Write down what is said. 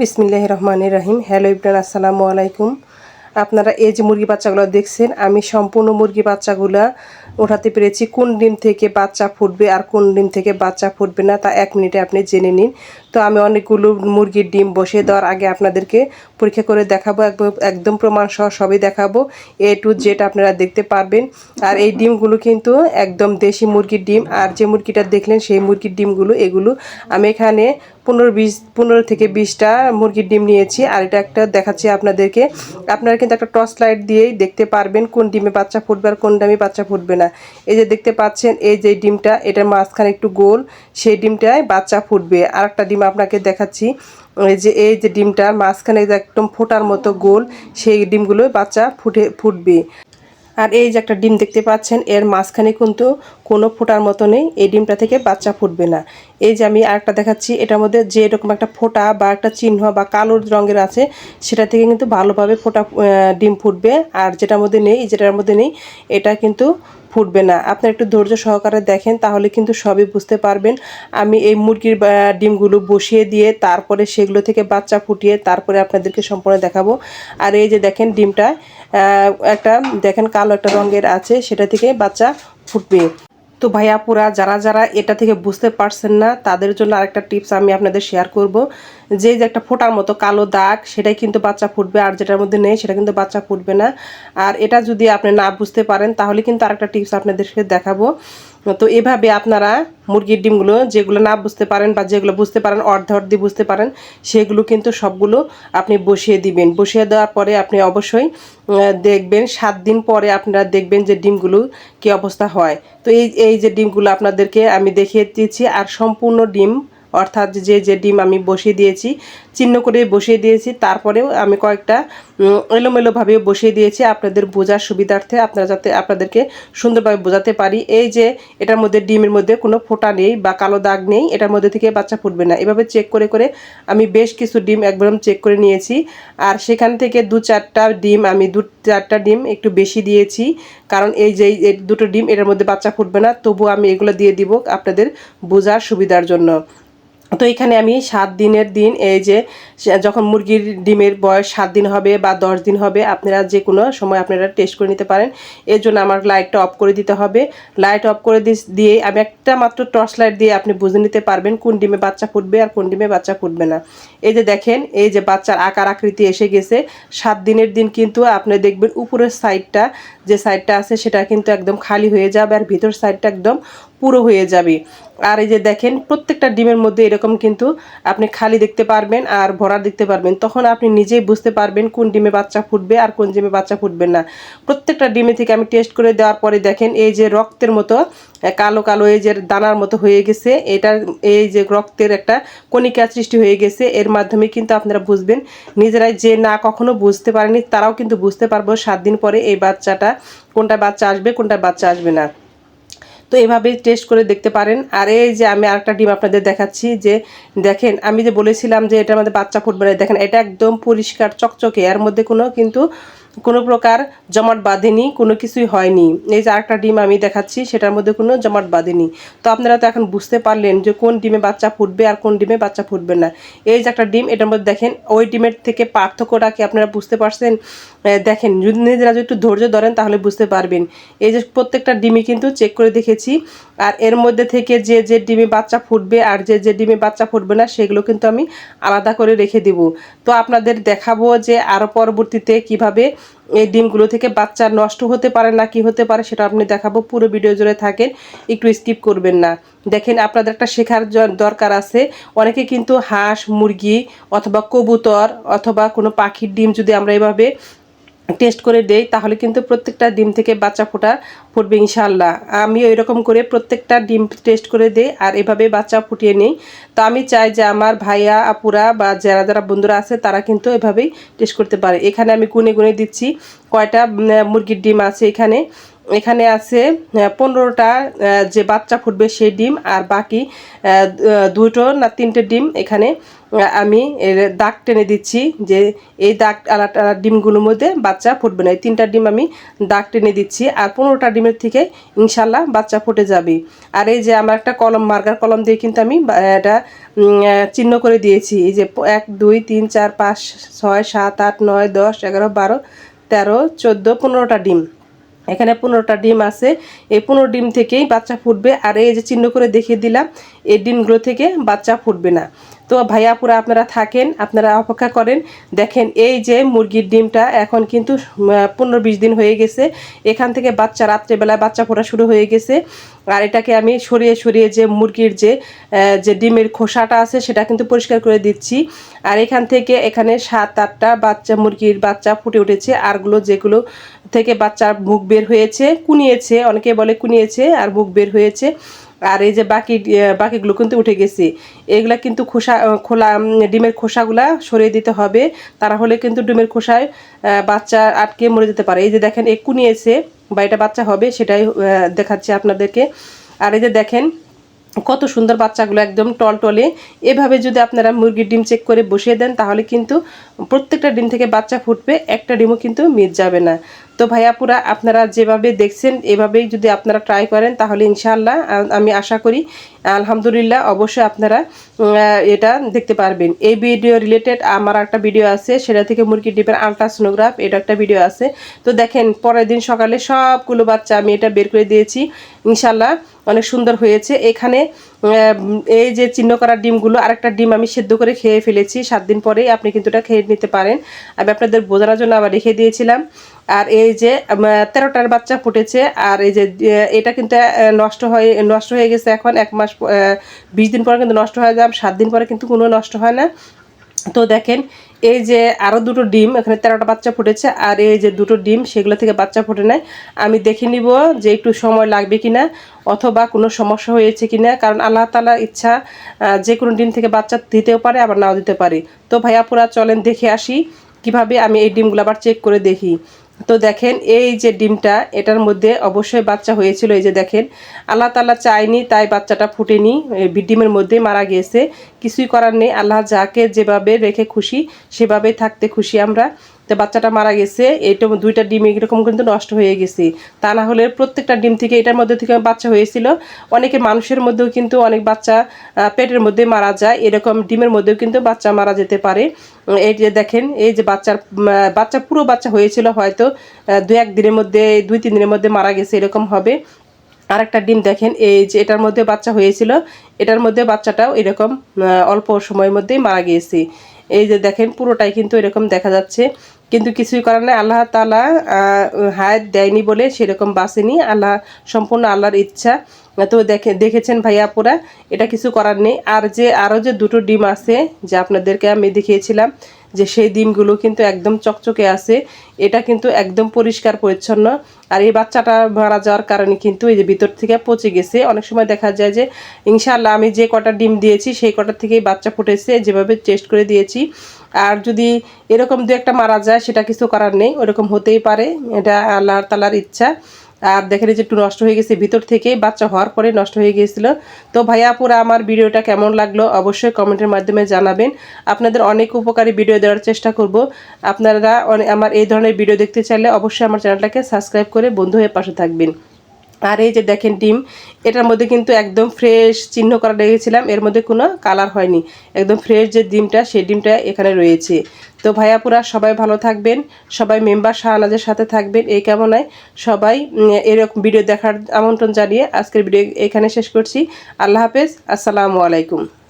বিসমিল্লাহ রহমানের রাহিম হ্যালো ইবরান, আসসালামু আলাইকুম। আপনারা এই যে মুরগি বাচ্চাগুলো দেখছেন, আমি সম্পূর্ণ মুরগি বাচ্চাগুলো ওঠাতে পেরেছি। কোন ডিম থেকে বাচ্চা ফুটবে আর কোন ডিম থেকে বাচ্চা ফুটবে না, তা এক মিনিটে আপনি জেনে নিন। তো আমি অনেকগুলো মুরগির ডিম বসিয়ে দেওয়ার আগে আপনাদেরকে পরীক্ষা করে দেখাবো, একদম প্রমাণ সহ সবই দেখাবো এ টু জেড আপনারা দেখতে পারবেন। আর এই ডিমগুলো কিন্তু একদম দেশি মুরগির ডিম, আর যে মুরগিটা দেখলেন সেই মুরগির ডিমগুলো, এগুলো আমি এখানে পনেরো বিশ, পনেরো থেকে বিশটা মুরগির ডিম নিয়েছি, আর এটা একটা দেখাচ্ছি আপনাদেরকে। আপনারা কিন্তু একটা টর্চ লাইট দিয়েই দেখতে পারবেন কোন ডিমে বাচ্চা ফুটবে আর কোন ডিমে বাচ্চা ফুটবে না। এই যে দেখতে পাচ্ছেন, এই যে ডিমটা, এটার মাঝখানে একটু গোল, সেই ডিমটায় বাচ্চা ফুটবে। আর একটা ডিম আপনাকে দেখাচ্ছি, এই যে এই যে ডিমটা, মাঝখানে একদম ফোটার মতো গোল, সেই ডিমগুলো বাচ্চা ফুটে, ফুটবে। আর এই যে একটা ডিম দেখতে পাচ্ছেন, এর মাঝখানে কিন্তু কোনো ফোটার মতো নেই, এই ডিমটা থেকে বাচ্চা ফুটবে না। এই যে আমি আরেকটা দেখাচ্ছি, এটার মধ্যে যে এরকম একটা ফোটা বা একটা চিহ্ন বা কালো রঙের আছে, সেটা থেকে কিন্তু ভালোভাবে ফোটা ডিম ফুটবে। আর যেটার মধ্যে নেই, যেটার মধ্যে নেই, এটা কিন্তু ফুটবে না। আপনার একটু ধৈর্য সহকারে দেখেন, তাহলে কিন্তু সবই বুঝতে পারবেন। আমি এই মুরগির ডিমগুলো বসিয়ে দিয়ে তারপরে সেগুলো থেকে বাচ্চা ফুটিয়ে তারপরে আপনাদেরকে সম্পূর্ণ দেখাবো। আর এই যে দেখেন ডিমটা একটা দেখেন কালো একটা রঙের আছে, সেটা থেকে বাচ্চা ফুটবে। তো ভাইয়াপুরা যারা যারা এটা থেকে বুঝতে পারছেন না, তাদের জন্য আরেকটা টিপস আমি আপনাদের শেয়ার করব। যে যে একটা ফোটার মতো কালো দাগ, সেটাই কিন্তু বাচ্চা ফুটবে, আর যেটার মধ্যে নেই, সেটা কিন্তু বাচ্চা ফুটবে না। আর এটা যদি আপনি না বুঝতে পারেন, তাহলে কিন্তু আরেকটা টিপস আপনাদেরকে দেখাবো। তো এভাবে আপনারা মুরগির ডিমগুলো যেগুলো না বুঝতে পারেন বা যেগুলো বুঝতে পারেন, অর্ধ অর্ধি বুঝতে পারেন, সেগুলো কিন্তু সবগুলো আপনি বসিয়ে দিবেন। বসিয়ে দেওয়ার পরে আপনি অবশ্যই দেখবেন সাত দিন পরে আপনারা দেখবেন যে ডিমগুলো কি অবস্থা হয়। তো এই এই যে ডিমগুলো আপনাদেরকে আমি দেখিয়ে দিয়েছি আর সম্পূর্ণ ডিম অর্থাৎ যে যে ডিম আমি বসিয়ে দিয়েছি, চিহ্ন করে বসিয়ে দিয়েছি, তারপরেও আমি কয়েকটা এলোমেলোভাবে বসিয়ে দিয়েছি। আপনাদের বোঝার সুবিধার্থে আপনারা যাতে, আপনাদেরকে সুন্দরভাবে বোঝাতে পারি। এই যে, এটার মধ্যে ডিমের মধ্যে কোনো ফোঁটা নেই বা কালো দাগ নেই, এটার মধ্যে থেকে বাচ্চা ফুটবে না। এভাবে চেক করে করে আমি বেশ কিছু ডিম একদম চেক করে নিয়েছি। আর সেখান থেকে দু চারটা ডিম, আমি দু চারটা ডিম একটু বেশি দিয়েছি। কারণ এই যে দুটো ডিম এটার মধ্যে বাচ্চা ফুটবে না তবু আমি এগুলো দিয়ে দিব আপনাদের বোঝার সুবিধার জন্য। তো এখানে আমি সাত দিনের দিন এই যে, যখন মুরগির ডিমের বয়স সাত দিন হবে বা দশ দিন হবে, আপনারা যে কোনো সময় আপনারা টেস্ট করে নিতে পারেন। এর জন্য আমার লাইটটা অফ করে দিতে হবে। লাইট অফ করে দিয়ে আমি একটা মাত্র টর্চ লাইট দিয়ে আপনি বুঝে নিতে পারবেন কোন ডিমে বাচ্চা ফুটবে আর কোন ডিমে বাচ্চা ফুটবে না। এই যে দেখেন, এই যে বাচ্চার আকার আকৃতি এসে গেছে। সাত দিনের দিন কিন্তু আপনি দেখবেন উপরের সাইডটা যে সাইডটা আছে সেটা কিন্তু একদম খালি হয়ে যাবে আর ভিতর সাইডটা একদম পুরো হয়ে যাবে। আর এই যে দেখেন, প্রত্যেকটা ডিমের মধ্যে এরকম কিন্তু আপনি খালি দেখতে পারবেন আর ভরা দেখতে পারবেন। তখন আপনি নিজেই বুঝতে পারবেন কোন ডিমে বাচ্চা ফুটবে আর কোন ডিমে বাচ্চা ফুটবে না। প্রত্যেকটা ডিমে থেকে আমি টেস্ট করে দেওয়ার পরে দেখেন, এই যে রক্তের মতো কালো কালো এই যে দানার মতো হয়ে গেছে। এটা এই যে রক্তের একটা কণিকা সৃষ্টি হয়ে গেছে। এর মাধ্যমে কিন্তু আপনারা বুঝবেন, নিজেরাই যে না কখনো বুঝতে পারেনি, তারাও কিন্তু বুঝতে পারব সাত দিন পরে এই বাচ্চাটা কোনটা বাচ্চা আসবে, কোনটা বাচ্চা আসবে না। তো এভাবে টেস্ট করে দেখতে পারেন। আর এই যে আমি আরেকটা ডিম আপনাদের দেখাচ্ছি যে, দেখেন, আমি যে বলেছিলাম যে এটা আমাদের বাচ্চা ফুটবে দেখেন, এটা একদম পরিষ্কার, চকচকে, এর মধ্যে কোনো কিন্তু কোনো প্রকার জমাট বাঁধেনি, কোনো কিছুই হয়নি। এই যে আরেকটা ডিম আমি দেখাচ্ছি, সেটার মধ্যে কোনো জমাট বাঁধেনি। তো আপনারা তো এখন বুঝতে পারলেন যে কোন ডিমে বাচ্চা ফুটবে আর কোন ডিমে বাচ্চা ফুটবে না। এই যে একটা ডিম, এটার মধ্যে দেখেন, ওই ডিমের থেকে পার্থক্যটা কি আপনারা বুঝতে পারছেন? দেখেন, যদি নিজেরা যদি একটু ধৈর্য ধরেন তাহলে বুঝতে পারবেন। এই যে প্রত্যেকটা ডিমই কিন্তু চেক করে দেখেছি, আর এর মধ্যে থেকে যে যে ডিমে বাচ্চা ফুটবে আর যে যে ডিমে বাচ্চা ফুটবে না, সেগুলো কিন্তু আমি আলাদা করে রেখে দেব। তো আপনাদের দেখাবো যে আরও পরবর্তীতে কীভাবে এই ডিমগুলো থেকে বাচ্চা নষ্ট হতে পারে না, কি হতে পারে সেটা আপনি দেখাবো। পুরো ভিডিও জুড়ে থাকেন, একটু স্কিপ করবেন না। দেখেন, আপনাদের একটা শেখার দরকার আছে। অনেকে কিন্তু হাঁস, মুরগি অথবা কবুতর অথবা কোনো পাখির ডিম যদি আমরা এভাবে টেস্ট করে দেই, তাহলে কিন্তু প্রত্যেকটা ডিম থেকে বাচ্চা ফোটা ফুটবে ইনশাল্লাহ আমি ওই রকম করে প্রত্যেকটা ডিম টেস্ট করে দেই আর এভাবে বাচ্চা ফুটিয়ে নিই। তো আমি চাই যে আমার ভাইয়া, আপুরা বা যারা যারা বন্ধুরা আছে, তারা কিন্তু এভাবেই টেস্ট করতে পারে। এখানে আমি গুনে গুনে দিচ্ছি। কয়টা মুরগির ডিম আছে এখানে? এখানে আছে পনেরোটা যে বাচ্চা ফুটবে সেই ডিম আর বাকি দুটো না তিনটে ডিম এখানে আমি এর দাগ টেনে দিচ্ছি যে এই দাগ আলাদা আলাদা ডিমগুলোর মধ্যে বাচ্চা ফুটবে না। এই তিনটা ডিম আমি দাগ টেনে দিচ্ছি আর পনেরোটা ডিমের থেকে ইনশাল্লাহ বাচ্চা ফুটে যাবে। আর এই যে আমার একটা কলম, মার্কার কলম দিয়ে কিন্তু আমি এটা চিহ্ন করে দিয়েছি। এই যে এক, দুই, তিন, চার, পাঁচ, ছয়, সাত, আট, নয়, দশ, এগারো, বারো, তেরো, চোদ্দ, পনেরোটা ডিম। এখানে পনেরোটা ডিম আছে। এই পনেরো ডিম থেকেই বাচ্চা ফুটবে। আর এই যে চিহ্ন করে দেখিয়ে দিলাম, এই ডিমগুলো থেকে বাচ্চা ফুটবে না। তো ভাইয়াপুরা আপনারা থাকেন, আপনারা অপেক্ষা করেন। দেখেন এই যে মুরগির ডিমটা এখন কিন্তু পনেরো বিশ দিন হয়ে গেছে। এখান থেকে বাচ্চা রাত্রেবেলায় বাচ্চা ফোটা শুরু হয়ে গেছে। আর এটাকে আমি সরিয়ে সরিয়ে যে মুরগির যে যে ডিমের খোসাটা আছে সেটা কিন্তু পরিষ্কার করে দিচ্ছি। আর এখান থেকে এখানে সাত আটটা বাচ্চা, মুরগির বাচ্চা ফুটে উঠেছে। আরগুলো যেগুলো থেকে বাচ্চার মুখ বের হয়েছে, কুনিয়েছে, অনেকে বলে কুনিয়েছে, আর মুখ বের হয়েছে। আর এই যে বাকি বাকিগুলো কিন্তু উঠে গেছে। এগুলা কিন্তু খোসা খোলা ডিমের খোসাগুলা সরিয়ে দিতে হবে। তারা হলে কিন্তু ডিমের খোসায় বাচ্চা আটকে মরে যেতে পারে। এই যে দেখেন, এ কুনিয়েছে বা এটা বাচ্চা হবে সেটাই দেখাচ্ছি আপনাদেরকে। আর এই যে দেখেন, কত সুন্দর বাচ্চাগুলো একদম টলটলে। এভাবে যদি আপনারা মুরগির ডিম চেক করে বসিয়ে দেন, তাহলে কিন্তু প্রত্যেকটা ডিম থেকে বাচ্চা ফুটবে, একটা ডিমও কিন্তু মিট যাবে না। তো ভাইয়াপুরা আপনারা যেভাবে দেখছেন, এভাবেই যদি আপনারা ট্রাই করেন, তাহলে ইনশাআল্লাহ আমি আশা করি, আলহামদুলিল্লাহ অবশ্যই আপনারা এটা দেখতে পারবেন। এই ভিডিও রিলেটেড আমার একটা ভিডিও আছে, সেটা থেকে মুরগির ডিমের আলট্রাসোনোগ্রাফ এটা একটা ভিডিও আছে। তো দেখেন, পরের দিন সকালে সবগুলো বাচ্চা আমি এটা বের করে দিয়েছি। ইনশাল্লাহ অনেক সুন্দর হয়েছে। এখানে এই যে চিহ্ন করা ডিমগুলো, আরেকটা ডিম আমি সেদ্ধ করে খেয়ে ফেলেছি। সাত দিন পরেই আপনি কিন্তু এটা খেয়ে নিতে পারেন। আমি আপনাদের বোঝানোর জন্য আবার রেখে দিয়েছিলাম। আর এই যে তেরোটার বাচ্চা ফুটেছে, আর এই যে এটা কিন্তু নষ্ট হয়ে নষ্ট হয়ে গেছে এখন, এক মাস বিশ দিন পরে কিন্তু নষ্ট হয়ে যায় সাত দিন পরে কিন্তু কোনো নষ্ট হয় না। তো দেখেন, এই যে আরও দুটো ডিম, এখানে তেরোটা বাচ্চা ফুটেছে, আর এই যে দুটো ডিম, সেগুলো থেকে বাচ্চা ফুটে নেয় আমি দেখে নিব যে একটু সময় লাগবে কিনা, অথবা কোনো সমস্যা হয়েছে কিনা, কারণ আল্লাহ তালার ইচ্ছা যে কোনো ডিম থেকে বাচ্চা দিতেও পারে, আবার নাও দিতে পারে। তো ভাইয়াপুরা চলেন দেখে আসি, কীভাবে আমি এই ডিমগুলো আবার চেক করে দেখি। তো দেখেন, এই যে ডিমটা, এটার মধ্যে অবশ্যই বাচ্চা হয়েছিল, এই যে দেখেন। আল্লাহ তাল্লাহ চায়নি, তাই বাচ্চাটা ফুটেনি ডিমের মধ্যে মারা গিয়েছে। কিছুই করার নেই, আল্লাহ যাকে যেভাবে রেখে খুশি সেভাবে থাকতে খুশি আমরা। তো বাচ্চাটা মারা গেছে, এইটা দুইটা ডিম এরকম কিন্তু নষ্ট হয়ে গেছে। তা না হলে প্রত্যেকটা ডিম থেকে এটার মধ্যে থেকে বাচ্চা হয়েছিল। অনেকে মানুষের মধ্যেও কিন্তু অনেক বাচ্চা পেটের মধ্যে মারা যায়। এরকম ডিমের মধ্যেও কিন্তু বাচ্চা মারা যেতে পারে। এই যে দেখেন, এই যে বাচ্চার বাচ্চা পুরো বাচ্চা হয়েছিল হয়তো দু এক দিনের মধ্যে, দুই তিন দিনের মধ্যে মারা গেছে, এরকম হবে। আরেকটা ডিম দেখেন, এই যে এটার মধ্যে বাচ্চা হয়েছিল, এটার মধ্যে বাচ্চাটাও এরকম অল্প সময়ের মধ্যেই মারা গিয়েছে। এই যে দেখেন, পুরোটাই কিন্তু এরকম দেখা যাচ্ছে। কিন্তু কিছুই করার নেই। আল্লাহ তালা হায়াত দেয়নি বলে সেরকম বাসেনি আল্লাহ সম্পূর্ণ আল্লাহর ইচ্ছা। তো দেখে, দেখেছেন ভাইয়াপুরা এটা কিছু করার নেই। আর যে আরও যে দুটো ডিম আছে, যে আপনাদেরকে আমি দেখিয়েছিলাম যে সেই ডিমগুলো কিন্তু একদম চকচকে আছে, এটা কিন্তু একদম পরিষ্কার পরিচ্ছন্ন। আর এই বাচ্চাটা মারা যাওয়ার কারণে কিন্তু এই যে ভিতর থেকে পচে গেছে। অনেক সময় দেখা যায় যে ইনশাল্লাহ আমি যে কটা ডিম দিয়েছি, সেই কটা থেকেই বাচ্চা ফুটেছে, যেভাবে টেস্ট করে দিয়েছি। আর যদি এরকম দু একটা মারা যায়, সেটা কিছু করার নেই, ওরকম হতেই পারে। এটা আল্লাহ তালার ইচ্ছা। আর দেখেন যে একটু নষ্ট হয়ে গেছে, ভিতর থেকে বাচ্চা হওয়ার পরে নষ্ট হয়ে গিয়েছিল। তো ভাইয়া আপুরা আমার ভিডিওটা কেমন লাগল অবশ্যই কমেন্টের মাধ্যমে জানাবেন। আপনাদের অনেক উপকারী ভিডিও দেওয়ার চেষ্টা করব। আপনারা আমার এই ধরনের ভিডিও দেখতে চাইলে অবশ্যই আমার চ্যানেলটাকে সাবস্ক্রাইব করে বন্ধু হয়ে পাশে থাকবেন। আর এই যে দেখেন ডিম, এটার মধ্যে কিন্তু একদম ফ্রেশ চিহ্ন করা রেখেছিলাম, এর মধ্যে কোনো কালার হয়নি। একদম ফ্রেশ যে ডিমটা, সেই ডিমটা এখানে রয়েছে। তো ভাইয়াপুরা সবাই ভালো থাকবেন, সবাই মেম্বার শাহনাজের সাথে থাকবেন, এই কামনায় সবাই এরকম ভিডিও দেখার আমন্ত্রণ জানিয়ে আজকের ভিডিও এখানে শেষ করছি। আল্লাহ হাফেজ, আসসালামু আলাইকুম।